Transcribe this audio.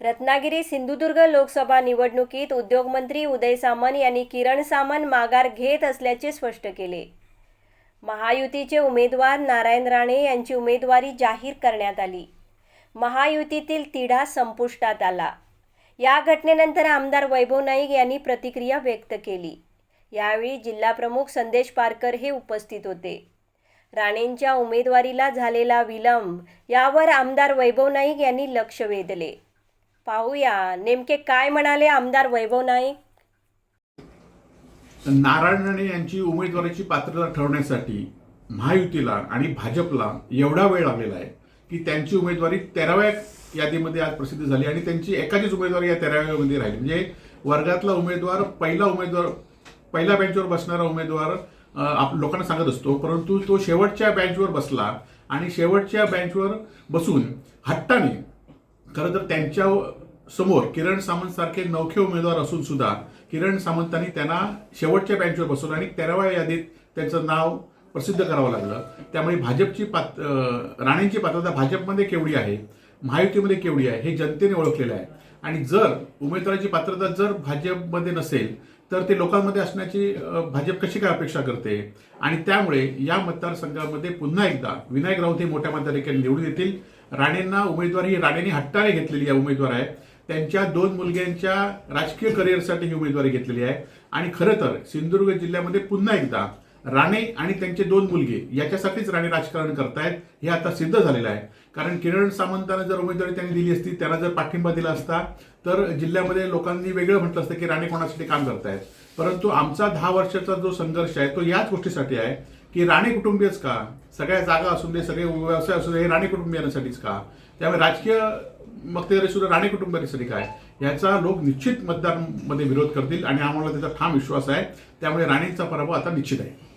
रत्नागिरी सिंधुदुर्ग लोकसभा निवडणुकीत उद्योगमंत्री उदय सामंत यांनी किरण सामंत माघार घेत असल्याचे स्पष्ट केले. महायुतीचे उमेदवार नारायण राणे यांची उमेदवारी जाहीर करण्यात आली. महायुतीतील तिढा संपुष्टात आला. या घटनेनंतर आमदार वैभव नाईक यांनी प्रतिक्रिया व्यक्त केली. यावेळी जिल्हाप्रमुख संदेश पारकर हे उपस्थित होते. राणेंच्या उमेदवारीला झालेला विलंब यावर आमदार वैभव नाईक यांनी लक्ष वेधले. पाहूया. नेमके काय म्हणाले आमदार वैभव नाईक? नारायण राणे यांची उमेदवारीची पात्रता ठरवण्यासाठी महायुतीला आणि भाजपला एवढा वेळ लागलेला आहे की त्यांची उमेदवारी तेराव्या यादीमध्ये आज प्रसिद्ध झाली आणि त्यांची एकाचीच उमेदवारी या तेराव्यामध्ये राहिली. म्हणजे वर्गातला उमेदवार पहिला उमेदवार पहिल्या बेंचवर बसणारा उमेदवार आप लोकांना सांगत असतो परंतु तो शेवटच्या बेंचवर बसला आणि शेवटच्या बेंचवर बसून हट्टाने खरं तर त्यांच्यासमोर किरण सामंत सारखे नवखे उमेदवार असून सुद्धा किरण सामंतांनी त्यांना शेवटच्या बँचवर बसून आणि तेराव्या यादीत त्यांचं नाव प्रसिद्ध करावं लागलं. त्यामुळे भाजपची पात राणेंची पात्रता भाजपमध्ये केवढी आहे महायुतीमध्ये केवढी आहे हे जनतेने ओळखलेलं आहे. आणि जर उमेदवाराची पात्रता जर भाजपमध्ये नसेल तर ते लोकांमध्ये असण्याची भाजप कशी काय अपेक्षा करते? आणि त्यामुळे या मतदारसंघामध्ये पुन्हा एकदा विनायक राऊत हे मोठ्या मताधिकारी निवडून येतील. राणेंना उमेदवारी ही राणेंनी हट्टाने घेतलेली आहे उमेदवार आहे त्यांच्या दोन मुलग्यांच्या राजकीय करिअरसाठी ही उमेदवारी घेतलेली आहे. आणि खरं तर सिंधुदुर्ग जिल्ह्यामध्ये पुन्हा एकदा राणे आणि त्यांचे दोन मुलगे याच्यासाठीच राणे राजकारण करतायत हे आता सिद्ध झालेलं आहे. कारण किरण सामंतांना जर उमेदवारी त्यांनी दिली असती त्यांना जर पाठिंबा दिला असता तर जिल्ह्यामध्ये लोकांनी वेगळं म्हटलं असतं की राणे कोणासाठी काम करतायत. परंतु आमचा दहा वर्षाचा जो संघर्ष आहे तो याच गोष्टीसाठी आहे की राणे कुटुंबीयच का? सगळ्या जागा असून दे सगळे व्यवसाय असू दे हे राणे कुटुंबियांसाठीच का? त्यामुळे राजकीय मक्तेदारी सुद्धा राणे कुटुंबियांसाठी काय? याचा लोक निश्चित मतदारांमध्ये विरोध करतील आणि आम्हाला त्याचा ठाम विश्वास आहे. त्यामुळे राणेंचा पराभव आता निश्चित आहे.